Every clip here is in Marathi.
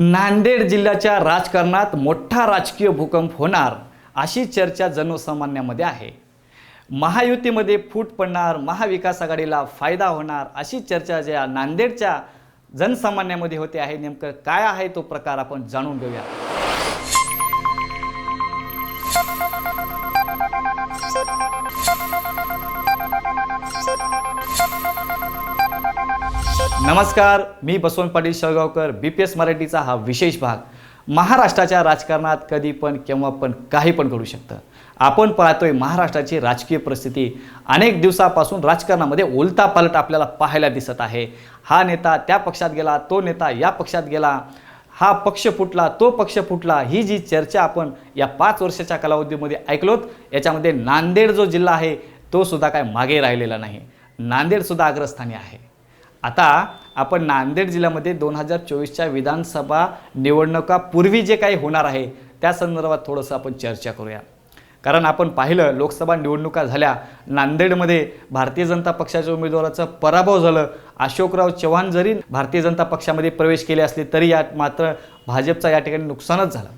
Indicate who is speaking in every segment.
Speaker 1: नांदेड जिल्ह्याच्या राजकारणात मोठा राजकीय भूकंप होणार अशी चर्चा जनसामान्यामध्ये आहे. महायुतीमध्ये फूट पडणार महाविकास आघाडीला फायदा होणार अशी चर्चा ज्या नांदेडच्या जनसामान्यामध्ये होते आहे नेमकं काय आहे तो प्रकार आपण जाणून घेऊया. नमस्कार मी Basavant Patil Shelgaonkar B P S मराठीचा हा विशेष भाग. महाराष्ट्राच्या राजकारणात कधी पण केव्हा पण काही पण घडू शकतं. आपण पाहतोय महाराष्ट्राची राजकीय परिस्थिती. अनेक दिवसापासून राजकारणामध्ये उलता पालट आपल्याला पाहायला दिसत आहे. हा नेता त्या पक्षात गेला तो नेता या पक्षात गेला. हा पक्ष फुटला तो पक्ष फुटला ही जी चर्चा आपण या पाच वर्षाच्या कालावधीमध्ये ऐकलोत याच्यामध्ये नांदेड जो जिल्हा आहे तो सुद्धा काय मागे राहिलेला नाही. नांदेडसुद्धा अग्रस्थानी आहे. आता आपण नांदेड जिल्ह्यामध्ये दोन हजार चोवीसच्या विधानसभा निवडणुकापूर्वी जे काही होणार आहे त्या संदर्भात थोडंसं आपण चर्चा करूया. कारण आपण पाहिलं लोकसभा निवडणुका झाल्या नांदेडमध्ये भारतीय जनता पक्षाच्या उमेदवाराचा पराभव झालं. अशोकराव चव्हाण जरी भारतीय जनता पक्षामध्ये प्रवेश केले असले तरी यात मात्र भाजपचा या ठिकाणी नुकसानच झालं.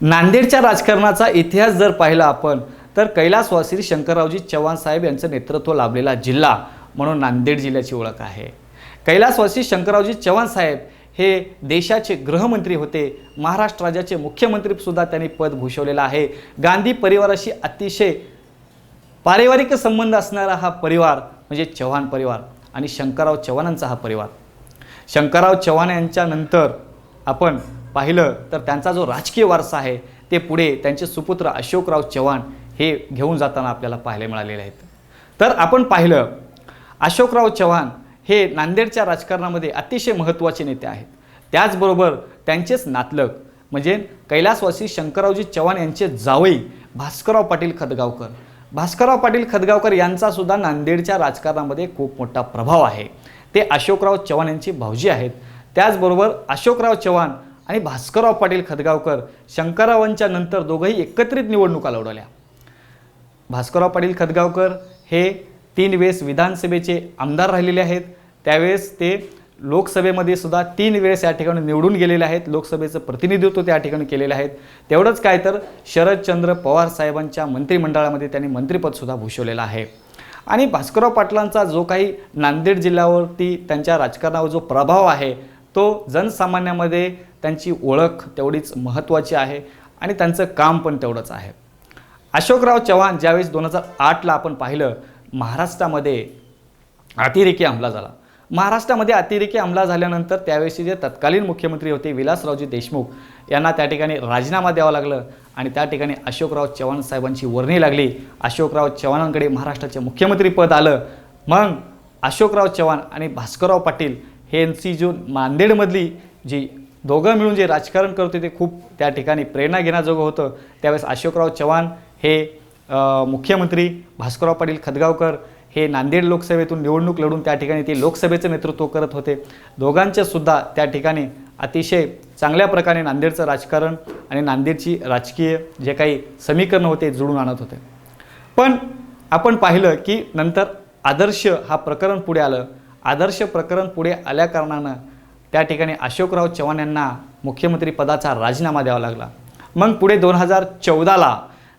Speaker 1: नांदेडच्या राजकारणाचा इतिहास जर पाहिला आपण तर कैलासवासी शंकररावजी चव्हाण साहेब यांचं नेतृत्व लाभलेला जिल्हा. म्हणून नांदेड जिल्ह्याची ओळख आहे. कैलासवासी शंकररावजी चव्हाण साहेब हे देशाचे गृहमंत्री होते. महाराष्ट्र राज्याचे मुख्यमंत्रीसुद्धा त्यांनी पद भूषवलेलं आहे. गांधी परिवाराशी अतिशय पारिवारिक संबंध असणारा हा परिवार म्हणजे चव्हाण परिवार आणि शंकरराव चव्हाणांचा हा परिवार. शंकरराव चव्हाण यांच्यानंतर आपण पाहिलं तर त्यांचा जो राजकीय वारसा आहे ते पुढे त्यांचे सुपुत्र अशोकराव चव्हाण हे घेऊन जाताना आपल्याला पाहायला मिळालेले आहेत. तर आपण पाहिलं अशोकराव चव्हाण हे नांदेडच्या राजकारणामध्ये अतिशय महत्त्वाचे नेते आहेत. त्याचबरोबर त्यांचेच नातलग म्हणजे कैलासवासी शंकररावजी चव्हाण यांचे जावई भास्करराव पाटील खदगावकर. भास्करराव पाटील खदगावकर यांचासुद्धा नांदेडच्या राजकारणामध्ये खूप मोठा प्रभाव आहे. ते अशोकराव चव्हाण यांची भाऊजी आहेत. त्याचबरोबर अशोकराव चव्हाण आणि भास्करराव पाटील खदगावकर शंकररावांच्या नंतर दोघंही एकत्रित निवडणुका लढवल्या. भास्करराव पाटील खदगावकर हे तीन वेळेस विधानसभेचे आमदार राहिलेले आहेत. त्यावेळेस ते लोकसभेमध्ये सुद्धा तीन वेळेस या ठिकाणी निवडून गेलेले आहेत. लोकसभेचं प्रतिनिधित्व त्या ठिकाणी केलेले आहेत तेवढंच काय तर शरदचंद्र पवार साहेबांच्या मंत्रिमंडळामध्ये त्यांनी मंत्रिपदसुद्धा भूषवलेलं आहे. आणि भास्करराव पाटलांचा जो काही नांदेड जिल्ह्यावरती त्यांच्या राजकारणावर जो प्रभाव आहे तो जनसामान्यामध्ये त्यांची ओळख तेवढीच महत्त्वाची आहे आणि त्यांचं काम पण तेवढंच आहे. अशोकराव चव्हाण ज्यावेळेस दोन हजार आठला आपण पाहिलं महाराष्ट्रामध्ये अतिरेकी हमला झाला. महाराष्ट्रामध्ये अतिरेकी हमला झाल्यानंतर त्यावेळेसचे जे तत्कालीन मुख्यमंत्री होते विलासरावजी देशमुख यांना त्या ठिकाणी राजीनामा द्यावा लागलं आणि त्या ठिकाणी अशोकराव चव्हाण साहेबांची वर्णी लागली. अशोकराव चव्हाणांकडे महाराष्ट्राचे मुख्यमंत्रीपद आलं. मग अशोकराव चव्हाण आणि भास्करराव पाटील हे यांची जो नांदेडमधली जी दोघं मिळून जे राजकारण करत होते ते खूप त्या ठिकाणी प्रेरणा घेण्याजोगं होतं. त्यावेळेस अशोकराव चव्हाण हे मुख्यमंत्री भास्करराव पाटील खदगावकर हे नांदेड लोकसभेतून निवडणूक लढून त्या ठिकाणी ते लोकसभेचं नेतृत्व करत होते. दोघांच्यासुद्धा त्या ठिकाणी अतिशय चांगल्या प्रकारे नांदेडचं राजकारण आणि नांदेडची राजकीय जे काही समीकरण होते जुळून आणत होते. पण आपण पाहिलं की नंतर आदर्श हा प्रकरण पुढे आलं. आदर्श प्रकरण पुढे आल्याकारणानं त्या ठिकाणी अशोकराव चव्हाण यांना मुख्यमंत्री पदाचा राजीनामा द्यावा लागला. मग पुढे दोन हजार चौदाला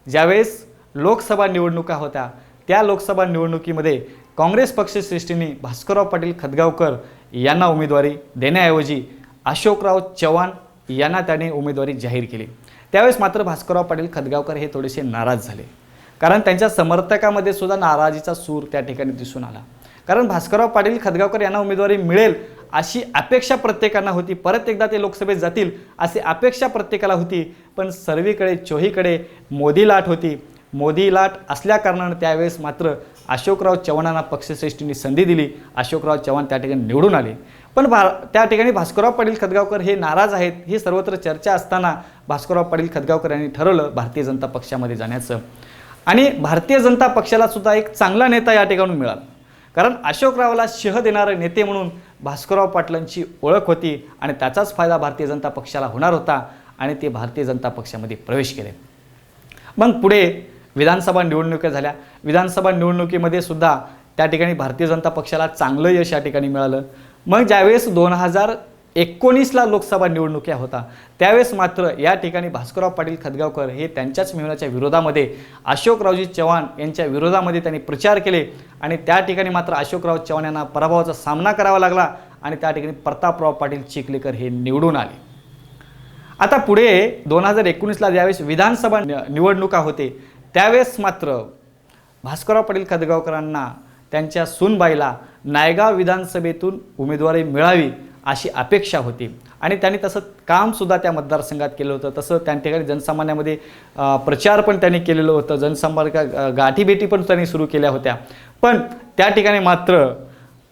Speaker 1: ज्यावेळेस लोकसभा निवडणुका होत्या. त्या लोकसभा निवडणुकीमध्ये काँग्रेस पक्षश्रेष्ठींनी भास्करराव पाटील खदगावकर यांना उमेदवारी देण्याऐवजी अशोकराव चव्हाण यांना त्याने उमेदवारी जाहीर केली. त्यावेळेस मात्र भास्करराव पाटील खदगावकर हे थोडेसे नाराज झाले. कारण त्यांच्या समर्थकामध्ये सुद्धा नाराजीचा सूर त्या ठिकाणी दिसून आला. कारण भास्करराव पाटील खदगावकर यांना उमेदवारी मिळेल अशी अपेक्षा प्रत्येकांना होती. परत एकदा ते लोकसभेत जातील अशी अपेक्षा प्रत्येकाला होती. पण सर्वीकडे चोहीकडे मोदी लाट होती. मोदी लाट असल्या कारणानं त्यावेळेस मात्र अशोकराव चव्हाणांना पक्षश्रेष्ठींनी संधी दिली. अशोकराव चव्हाण त्या ठिकाणी निवडून आले. पण भा त्या ठिकाणी भास्करराव पाटील खदगावकर हे नाराज आहेत ही सर्वत्र चर्चा असताना भास्करराव पाटील खदगावकर यांनी ठरवलं भारतीय जनता पक्षामध्ये जाण्याचं. आणि भारतीय जनता पक्षाला सुद्धा एक चांगला नेता या ठिकाणून मिळाला. कारण अशोकरावला शह देणारे नेते म्हणून भास्करराव पाटलांची ओळख होती आणि त्याचाच फायदा भारतीय जनता पक्षाला होणार होता आणि ते भारतीय जनता पक्षामध्ये प्रवेश केले. मग पुढे विधानसभा निवडणुका झाल्या. विधानसभा निवडणुकीमध्ये सुद्धा त्या ठिकाणी भारतीय जनता पक्षाला चांगलं यश या ठिकाणी मिळालं. मग ज्यावेळेस दोन हजार एकोणीसला लोकसभा निवडणुक्या होता त्यावेळेस मात्र या ठिकाणी भास्करराव पाटील खदगावकर हे त्यांच्याच मिळवण्याच्या विरोधामध्ये अशोकरावजी चव्हाण यांच्या विरोधामध्ये त्यांनी प्रचार केले आणि त्या ठिकाणी मात्र अशोकराव चव्हाण यांना पराभवाचा सामना करावा लागला आणि त्या ठिकाणी प्रतापराव पाटील चिखलीकर हे निवडून आले. आता पुढे दोन हजार एकोणीसला ज्यावेळेस विधानसभा नि- निवडणुका होते त्यावेळेस मात्र भास्करराव पाटील खदगावकरांना त्यांच्या सूनबाईला नायगाव विधानसभेतून उमेदवारी मिळावी अशी अपेक्षा होती. आणि त्यांनी तसं कामसुद्धा त्या मतदारसंघात केलं होतं. तसं त्या ठिकाणी जनसामान्यामध्ये प्रचार पण त्यांनी केलेलं होतं. जनसंपर्क गाठीभेटी पण त्यांनी सुरू केल्या होत्या. पण त्या ठिकाणी मात्र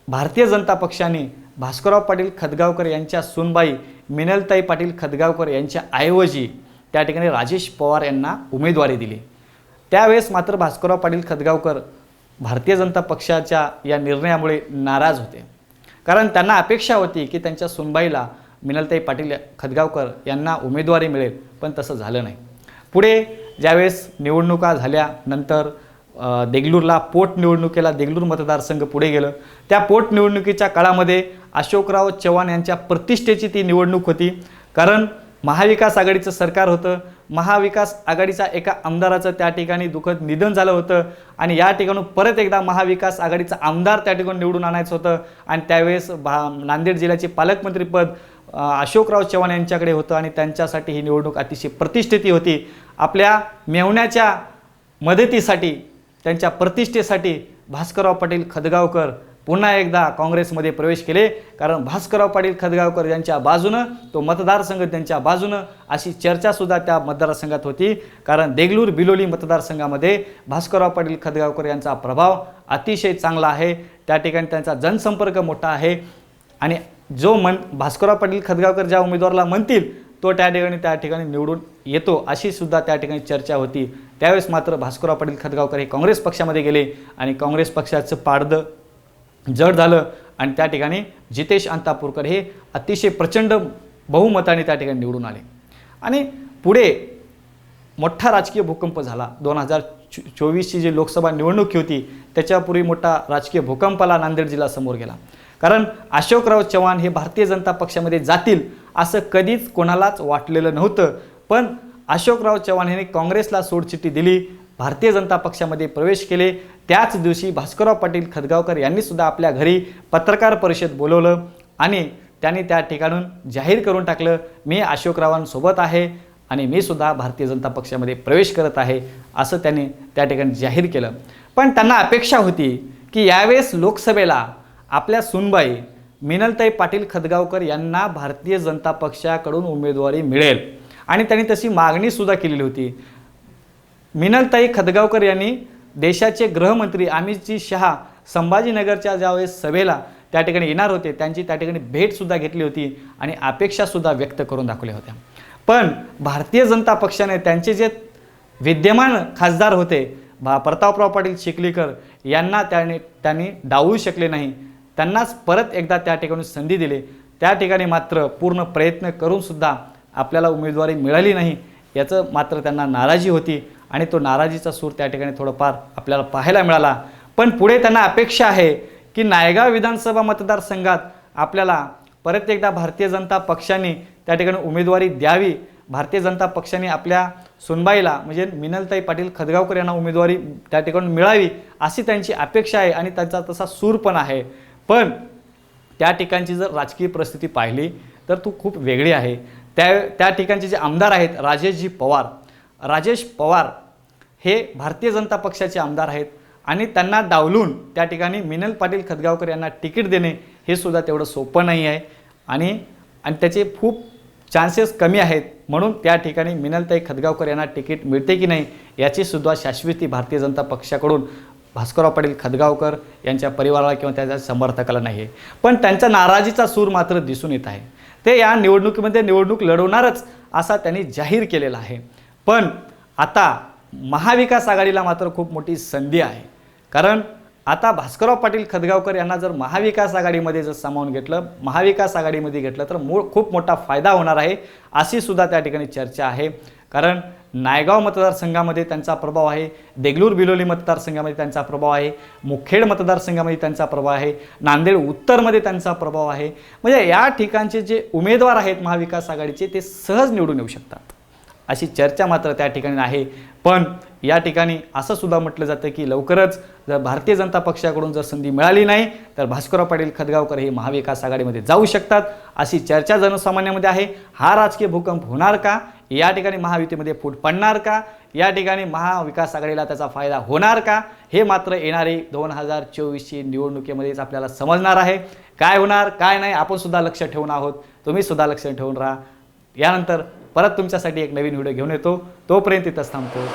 Speaker 1: भारतीय जनता पक्षाने भास्करराव पाटील खदगावकर यांच्या सूनबाई मिनलताई पाटील खदगावकर यांच्या ऐवजी त्या ठिकाणी राजेश पवार यांना उमेदवारी दिली. त्यावेळेस मात्र भास्करराव पाटील खदगावकर भारतीय जनता पक्षाच्या या निर्णयामुळे नाराज होते. कारण त्यांना अपेक्षा होती की त्यांच्या सुनबाईला मिनलताई पाटील खदगावकर यांना उमेदवारी मिळेल पण तसं झालं नाही. पुढे ज्यावेळेस निवडणुका झाल्यानंतर देगलूरला पोटनिवडणुकीला देगलूर मतदारसंघ पुढे गेलं. त्या पोटनिवडणुकीच्या काळामध्ये अशोकराव चव्हाण यांच्या प्रतिष्ठेची ती निवडणूक होती. कारण महाविकास आघाडीचं सरकार होतं महाविकास आघाडीच्या एका आमदाराचं त्या ठिकाणी दुःखद निधन झालं होतं आणि या ठिकाणून परत एकदा महाविकास आघाडीचा आमदार त्या ठिकाणी निवडून आणायचं होतं. आणि त्यावेळेस भा नांदेड जिल्ह्याचे पालकमंत्रीपद अशोकराव चव्हाण यांच्याकडे होतं आणि त्यांच्यासाठी ही निवडणूक अतिशय प्रतिष्ठिती होती. आपल्या मेवण्याच्या मदतीसाठी त्यांच्या प्रतिष्ठेसाठी भास्करराव पाटील खदगावकर पुन्हा एकदा काँग्रेसमध्ये प्रवेश केले. कारण भास्करराव पाटील खदगावकर यांच्या बाजूनं तो मतदारसंघ त्यांच्या बाजूनं अशी चर्चासुद्धा त्या मतदारसंघात होती. कारण देगलूर बिलोली मतदारसंघामध्ये भास्करराव पाटील खदगावकर यांचा प्रभाव अतिशय चांगला आहे. त्या ठिकाणी त्यांचा जनसंपर्क मोठा आहे. आणि जो मन भास्करराव पाटील खदगावकर ज्या उमेदवाराला म्हणतील तो त्या ठिकाणी त्या ठिकाणी निवडून येतो अशी सुद्धा त्या ठिकाणी चर्चा होती. त्यावेळेस मात्र भास्करराव पाटील खदगावकर हे काँग्रेस पक्षामध्ये गेले आणि काँग्रेस पक्षाचं पाडदं जड झालं आणि त्या ठिकाणी जितेश अंतापूरकर हे अतिशय प्रचंड बहुमताने त्या ठिकाणी निवडून आले. आणि पुढे मोठा राजकीय भूकंप झाला. दोन हजार चो चोवीसची जी लोकसभा निवडणूक होती त्याच्यापूर्वी मोठा राजकीय भूकंपाला नांदेड जिल्हा समोर गेला. कारण अशोकराव चव्हाण हे भारतीय जनता पक्षामध्ये जातील असं कधीच कोणालाच वाटलेलं नव्हतं. पण अशोकराव चव्हाण यांनी काँग्रेसला सोडचिठ्ठी दिली भारतीय जनता पक्षामध्ये प्रवेश केले. त्याच दिवशी भास्करराव पाटील खदगावकर यांनीसुद्धा आपल्या घरी पत्रकार परिषद बोलवलं आणि त्यांनी त्या ठिकाणून जाहीर करून टाकलं. मी अशोकरावांसोबत आहे आणि मी सुद्धा भारतीय जनता पक्षामध्ये प्रवेश करत आहे असं त्यांनी त्या ठिकाणी जाहीर केलं. पण त्यांना अपेक्षा होती की यावेळेस लोकसभेला आपल्या सुनबाई मिनलताई पाटील खदगावकर यांना भारतीय जनता पक्षाकडून उमेदवारी मिळेल. आणि त्यांनी तशी मागणीसुद्धा केलेली होती. मिनलताई खदगावकर यांनी देशाचे गृहमंत्री अमितजी शहा संभाजीनगरच्या ज्यावेळेस सभेला त्या ठिकाणी येणार होते त्यांची त्या ठिकाणी भेटसुद्धा घेतली होती आणि अपेक्षासुद्धा व्यक्त करून दाखवल्या होत्या. पण भारतीय जनता पक्षाने त्यांचे जे विद्यमान खासदार होते भा प्रतापराव पाटील चिखलीकर यांना त्याने त्यांनी डावू शकले नाही. त्यांनाच परत एकदा त्या ठिकाणी संधी दिली. त्या ठिकाणी मात्र पूर्ण प्रयत्न करूनसुद्धा आपल्याला उमेदवारी मिळाली नाही याचं मात्र त्यांना नाराजी होती. आणि तो नाराजीचा सूर त्या ठिकाणी थोडंफार आपल्याला पाहायला मिळाला. पण पुढे त्यांना अपेक्षा आहे की नायगाव विधानसभा मतदारसंघात आपल्याला परत एकदा भारतीय जनता पक्षाने त्या ठिकाणी उमेदवारी द्यावी. भारतीय जनता पक्षाने आपल्या सुनबाईला म्हणजे मिनलताई पाटील खदगावकर यांना उमेदवारी त्या ठिकाणी मिळावी अशी त्यांची अपेक्षा आहे आणि त्यांचा तसा सूर पण आहे. पण त्या ठिकाणची जर राजकीय परिस्थिती पाहिली तर तू खूप वेगळी आहे. त्या त्या ठिकाणचे जे आमदार आहेत राजेशजी पवार राजेश पवार हे भारतीय जनता पक्षाचे आमदार आहेत आणि त्यांना डावलून त्या ठिकाणी मिनल पाटील खदगावकर यांना तिकीट देणे हे सुद्धा तेवढं सोपं नाही आहे. आणि आणि त्याचे खूप चान्सेस कमी आहेत म्हणून त्या ठिकाणी मिनलताई खदगावकर यांना तिकीट मिळते की नाही याची सुद्धा शाश्वती भारतीय जनता पक्षाकडून भास्करराव पाटील खदगावकर यांच्या परिवाराला किंवा त्याच्या समर्थकाला नाही आहे. पण त्यांचा नाराजीचा सूर मात्र दिसून येत आहे. ते या निवडणुकीमध्ये निवडणूक लढवणारच असा त्यांनी जाहीर केलेला आहे. पण आता महाविकास आघाडीला मात्र खूप मोठी संधी आहे. कारण आता भास्करराव पाटील खदगावकर यांना जर महाविकास आघाडीमध्ये जर सामावून घेतलं महाविकास आघाडीमध्ये घेतलं तर मूळ खूप मोठा फायदा होणार आहे अशी सुद्धा त्या ठिकाणी चर्चा आहे. कारण नायगाव मतदारसंघामध्ये त्यांचा प्रभाव आहे देगलूर बिलोली मतदारसंघामध्ये त्यांचा प्रभाव आहे मुखेड मतदारसंघामध्ये त्यांचा प्रभाव आहे नांदेड उत्तरमध्ये त्यांचा प्रभाव आहे. म्हणजे या ठिकाणचे जे उमेदवार आहेत महाविकास आघाडीचे ते सहज निवडून येऊ शकतात. अशी चर्चा मात्र त्या ठिकाणी आहे. पण या ठिकाणी असं सुद्धा म्हटलं जातं की लवकरच जर भारतीय जनता पक्षाकडून जर संधी मिळाली नाही तर भास्करराव पाटील खदगावकर हे महाविकास आघाडीमध्ये जाऊ शकतात अशी चर्चा जनसामान्यामध्ये आहे. हा राजकीय भूकंप होणार का? या ठिकाणी महायुतीमध्ये फूट पडणार का? या ठिकाणी महाविकास आघाडीला त्याचा फायदा होणार का? हे मात्र येणारे दोन हजार चोवीसची निवडणुकीमध्येच आपल्याला समजणार आहे. काय होणार काय नाही आपण सुद्धा लक्ष ठेवून आहोत. तुम्ही सुद्धा लक्ष ठेवून राहा. यानंतर परत तुमच्यासाठी एक नवीन व्हिडिओ घेऊन येतो. तोपर्यंत इथंच थांबतो.